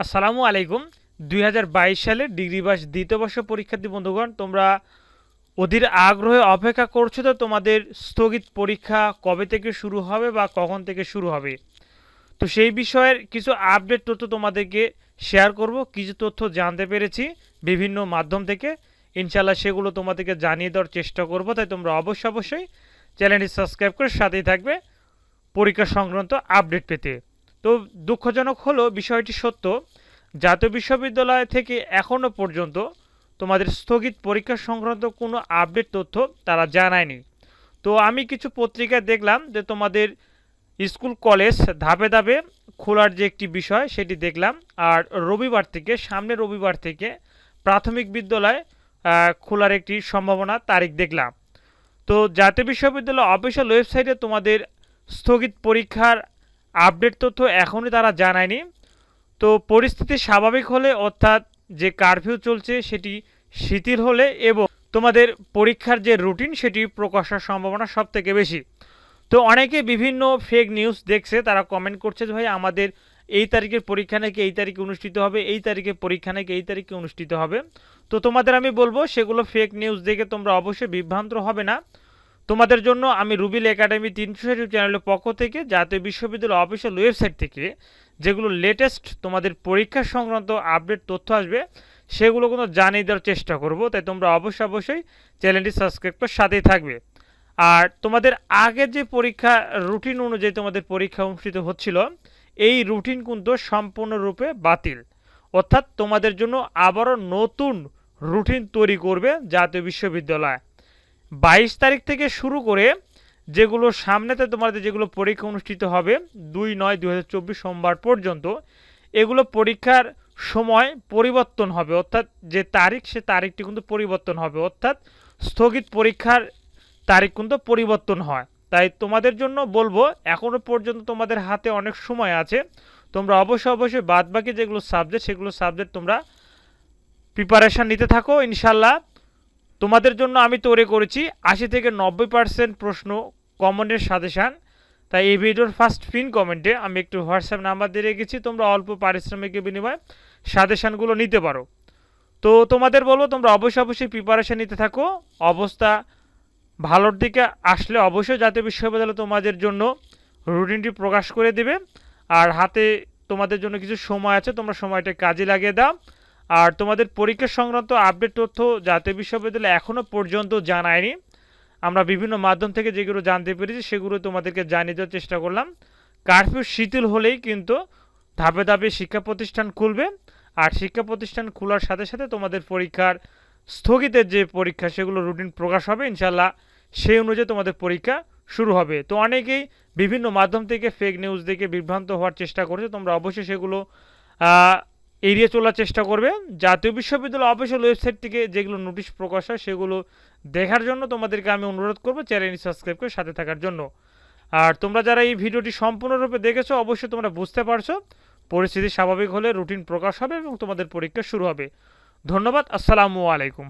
আসসালামু আলাইকুম। দুই হাজার বাইশ সালে ডিগ্রি বাস দ্বিতীয় বর্ষ পরীক্ষার্থী বন্ধুগণ, তোমরা অধীর আগ্রহে অপেক্ষা করছ তো তোমাদের স্থগিত পরীক্ষা কবে থেকে শুরু হবে বা কখন থেকে শুরু হবে? তো সেই বিষয়ের কিছু আপডেট তথ্য তোমাদেরকে শেয়ার করব। কিছু তথ্য জানতে পেরেছি বিভিন্ন মাধ্যম থেকে। ইনশাল্লাহ সেগুলো তোমাদেরকে জানিয়ে দেওয়ার চেষ্টা করব। তাই তোমরা অবশ্যই অবশ্যই চ্যানেলটি সাবস্ক্রাইব করে সাথেই থাকবে পরীক্ষা সংক্রান্ত আপডেট পেতে। তো দুঃখজনক হলো বিষয়টি সত্য, জাতীয় বিশ্ববিদ্যালয় থেকে এখনও পর্যন্ত তোমাদের স্থগিত পরীক্ষা সংক্রান্ত কোনো আপডেট তথ্য তারা জানায়নি। তো আমি কিছু পত্রিকায় দেখলাম যে তোমাদের স্কুল কলেজ ধাপে ধাপে খোলার যে একটি বিষয় সেটি দেখলাম, আর রবিবার থেকে, সামনে রবিবার থেকে প্রাথমিক বিদ্যালয় খোলার একটি সম্ভাবনা তারিখ দেখলাম। তো জাতীয় বিশ্ববিদ্যালয় অফিসিয়াল ওয়েবসাইটে তোমাদের স্থগিত পরীক্ষার আপডেট তথ্য এখনই তারা জানায়নি। তো পরিস্থিতি স্বাভাবিক হলে অর্থাৎ যে কারফিউ চলছে সেটি শিথিল হলে এবং তোমাদের পরীক্ষার যে রুটিন সেটি প্রকাশের সম্ভাবনা সব থেকে বেশি। তো অনেকে বিভিন্ন ফেক নিউজ দেখছে, তারা কমেন্ট করছে যে ভাই আমাদের এই তারিখের পরীক্ষা নাকি এই তারিখে অনুষ্ঠিত হবে, এই তারিখে পরীক্ষা নাকি এই তারিখে অনুষ্ঠিত হবে। তো তোমাদের আমি বলব, সেগুলো ফেক নিউজ দেখে তোমরা অবশ্যই বিভ্রান্ত হবে না। তোমাদের জন্য আমি রুবিল একাডেমি তিনশো ইউটিউব চ্যানেলের পক্ষ থেকে জাতীয় বিশ্ববিদ্যালয় অফিসিয়াল ওয়েবসাইট থেকে যেগুলো লেটেস্ট তোমাদের পরীক্ষা সংক্রান্ত আপডেট তথ্য আসবে, সেগুলো কিন্তু জানিয়ে দেওয়ার চেষ্টা করব। তাই তোমরা অবশ্যই অবশ্যই চ্যানেলটি সাবস্ক্রাইব করে সাথেই থাকবে। আর তোমাদের আগে যে পরীক্ষা রুটিন অনুযায়ী তোমাদের পরীক্ষা অনুষ্ঠিত হচ্ছিল, এই রুটিন কিন্তু সম্পূর্ণরূপে বাতিল। অর্থাৎ তোমাদের জন্য আবারও নতুন রুটিন তৈরি করবে জাতীয় বিশ্ববিদ্যালয়। বাইশ তারিখ থেকে শুরু করে যেগুলো সামনেতে তোমাদের যেগুলো পরীক্ষা অনুষ্ঠিত হবে, দুই নয় দু সোমবার পর্যন্ত, এগুলো পরীক্ষার সময় পরিবর্তন হবে। অর্থাৎ যে তারিখ, সে তারিখটি কিন্তু পরিবর্তন হবে। অর্থাৎ স্থগিত পরীক্ষার তারিখ কিন্তু পরিবর্তন হয়। তাই তোমাদের জন্য বলব এখনও পর্যন্ত তোমাদের হাতে অনেক সময় আছে। তোমরা অবশ্যই অবশ্যই বাদ বাকি যেগুলো সাবজেক্ট সেগুলো সাবজেক্ট তোমরা প্রিপারেশান নিতে থাকো ইনশাল্লাহ তোমাদের জন্য আমি তৈরি করেছি আশি থেকে নব্বই পার্সেন্ট প্রশ্ন কমনের সাজেশান। তাই এই ভিডিওর ফার্স্ট ফিন কমেন্টে আমি একটু হোয়াটসঅ্যাপ নাম্বার দিয়ে রেখেছি, তোমরা অল্প পারিশ্রমিকের বিনিময়ে সাজেশানগুলো নিতে পারো। তো তোমাদের বলব, তোমরা অবশ্যই অবশ্যই প্রিপারেশান নিতে থাকো। অবস্থা ভালোর দিকে আসলে অবশ্যই জাতীয় বিশ্ববিদ্যালয় তোমাদের জন্য রুটিনটি প্রকাশ করে দেবে। আর হাতে তোমাদের জন্য কিছু সময় আছে, তোমরা সময়টা কাজে লাগিয়ে দাও। আর তোমাদের পরীক্ষা সংক্রান্ত আপডেট তথ্য জাতীয় বিশ্ববিদ্যালয় এখনও পর্যন্ত জানায়নি। আমরা বিভিন্ন মাধ্যম থেকে যেগুলো জানতে পেরেছি, সেগুলো তোমাদেরকে জানিয়ে দেওয়ার চেষ্টা করলাম। কারফিউ শিথিল হলেই কিন্তু ধাপে ধাপে শিক্ষা প্রতিষ্ঠান খুলবে আর শিক্ষা প্রতিষ্ঠান খোলার সাথে সাথে তোমাদের পরীক্ষার স্থগিতের যে পরীক্ষা, সেগুলো রুটিন প্রকাশ হবে ইনশাল্লাহ সেই অনুযায়ী তোমাদের পরীক্ষা শুরু হবে। তো অনেকেই বিভিন্ন মাধ্যম থেকে ফেক নিউজ দেখে বিভ্রান্ত হওয়ার চেষ্টা করছে, তোমরা অবশ্যই সেগুলো এড়িয়ে চলার চেষ্টা করবে। জাতীয় বিশ্ববিদ্যালয় অফিসিয়াল ওয়েবসাইট থেকে যেগুলো নোটিশ প্রকাশ হয়, সেগুলো দেখার জন্য তোমাদেরকে আমি অনুরোধ করব চ্যানেলটি সাবস্ক্রাইব করে সাথে থাকার জন্য। আর তোমরা যারা এই ভিডিওটি সম্পূর্ণরূপে দেখেছ, অবশ্যই তোমরা বুঝতে পারছ, পরিস্থিতি স্বাভাবিক হলে রুটিন প্রকাশ হবে এবং তোমাদের পরীক্ষা শুরু হবে। ধন্যবাদ, আসসালামু আলাইকুম।